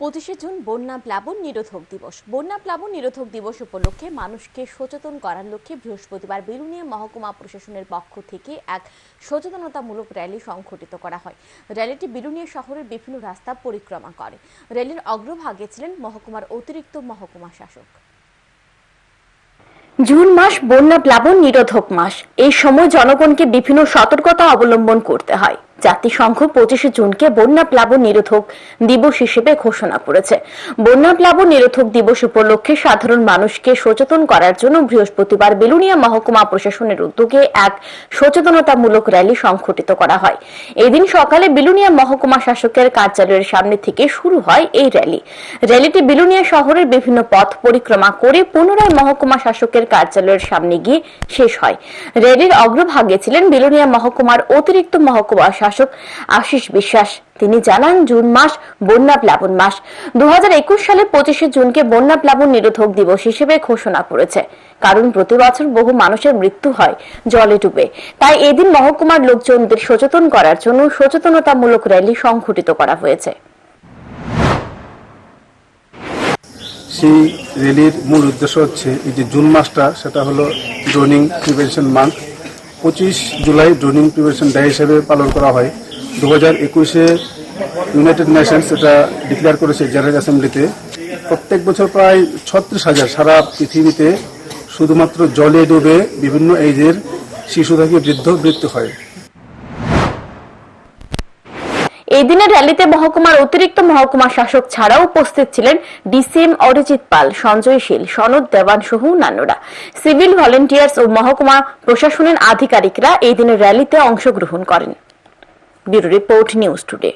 পঁচিশে জুন বন্যা প্লাবন নিরোধক দিবস। বন্যা প্লাবন নিরোধক দিবস উপলক্ষে মানুষকে সচেতন করার লক্ষ্যে বৃহস্পতিবার বেলুনিয়া মহকুমা প্রশাসনের পক্ষ থেকে এক সচেতনতামূলক র্যালি সংঘটিত করা হয়। র্যালিটি বেলুনিয়া শহরের বিভিন্ন রাস্তা পরিক্রমা করে। র্যালির অগ্রভাগে ছিলেন মহকুমার অতিরিক্ত মহকুমা শাসক। জুন মাস বন্যা প্লাবন নিরোধক মাস। এই সময় জনগণকে বিভিন্ন সতর্কতা অবলম্বন করতে হয়। জাতিসংঘ পঁচিশে জুনকে বন্যা প্লাবন নিরোধক দিবস হিসেবে ঘোষণা করেছে। বন্যা প্লাবন নিরোধক দিবস উপলক্ষে সাধারণ মানুষকে সচেতন করার জন্য বৃহস্পতিবার বেলুনিয়া মহকুমা প্রশাসনের উদ্যোগে এক সচেতনতামূলক র্যালি সংঘটিত করা হয়। এদিন সকালে বিলুনিয়া মহকুমা শাসকের কার্যালয়ের সামনে থেকে শুরু হয় এই র্যালি। র্যালিটি বিলুনিয়া শহরের বিভিন্ন পথ পরিক্রমা করে পুনরায় মহকুমা শাসকের কার্যালয়ের সামনে গিয়ে শেষ হয়। র্যালির অগ্রভাগে ছিলেন বিলুনিয়া মহকুমার অতিরিক্ত মহকুমা শাসক আশিস বিশ্বাস। তিনি জানান, জুন মাস বন্যা প্লাবন মাস। দু সালে পঁচিশে জুনকে বন্যা প্লাবন নিরোধক দিবস হিসেবে ঘোষণা করেছে। কারণ প্রতি বছর বহু মানুষের মৃত্যু হয় জলে ডুবে। তাই এদিন মহকুমার লোকজনদের সচেতন করার জন্য সচেতনতামূলক র্যালি সংঘটিত করা হয়েছে। সেই র্যালির মূল উদ্দেশ্য হচ্ছে এই যে জুন মাসটা, সেটা হলো ড্রোনিং প্রিভেনশন মান্থ পঁচিশ জুলাই ড্রোনিং প্রিপারেশন ডে হিসেবে পালন করা হয়। দু হাজার একুশে ইউনাইটেড নেশনস এটা ডিক্লেয়ার করেছে জেনারেল অ্যাসেম্বলিতে। প্রত্যেক বছর প্রায় ছত্রিশ হাজার সারা পৃথিবীতে শুধুমাত্র জলে ডুবে বিভিন্ন এইজের শিশু থেকে বৃদ্ধ মৃত্যু হয়। এই দিনের র্যালিতে মহকুমার অতিরিক্ত মহকুমা শাসক ছাড়াও উপস্থিত ছিলেন ডিসিএম অরিজিৎ পাল, সঞ্জয় শীল, সনদ দেওয়ান সহ অন্যান্যরা। সিভিল ভলেন্টিয়ার্স ও মহকুমা প্রশাসনের আধিকারিকরা এই দিনের র্যালিতে অংশগ্রহণ করেন। Bureau report news today.